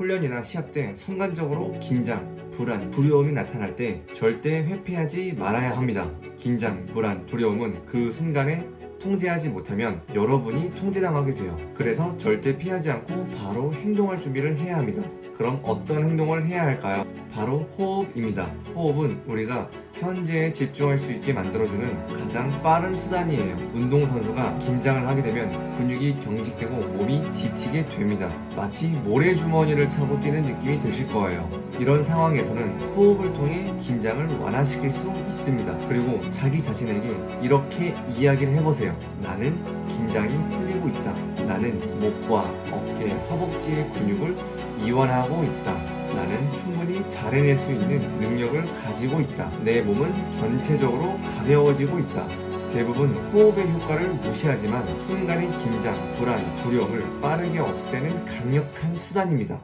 훈련이나 시합 때 순간적으로 긴장, 불안, 두려움이 나타날 때 절대 회피하지 말아야 합니다. 긴장, 불안, 두려움은 그 순간에 통제하지 못하면 여러분이 통제당하게 돼요. 그래서 절대 피하지 않고 바로 행동할 준비를 해야 합니다. 그럼 어떤 행동을 해야 할까요? 바로 호흡입니다. 호흡은 우리가 현재에 집중할 수 있게 만들어주는 가장 빠른 수단이에요. 운동선수가 긴장을 하게 되면 근육이 경직되고 몸이 지치게 됩니다. 마치 모래주머니를 차고 뛰는 느낌이 드실 거예요. 이런 상황에서는 호흡을 통해 긴장을 완화시킬 수 있습니다. 그리고 자기 자신에게 이렇게 이야기를 해보세요. 나는 긴장이 풀리고 있다. 나는 목과 어깨, 허벅지의 근육을 이완하고 있다. 나는 충분히 잘해낼 수 있는 능력을 가지고 있다. 내 몸은 전체적으로 가벼워지고 있다. 대부분 호흡의 효과를 무시하지만 순간의 긴장, 불안, 두려움을 빠르게 없애는 강력한 수단입니다.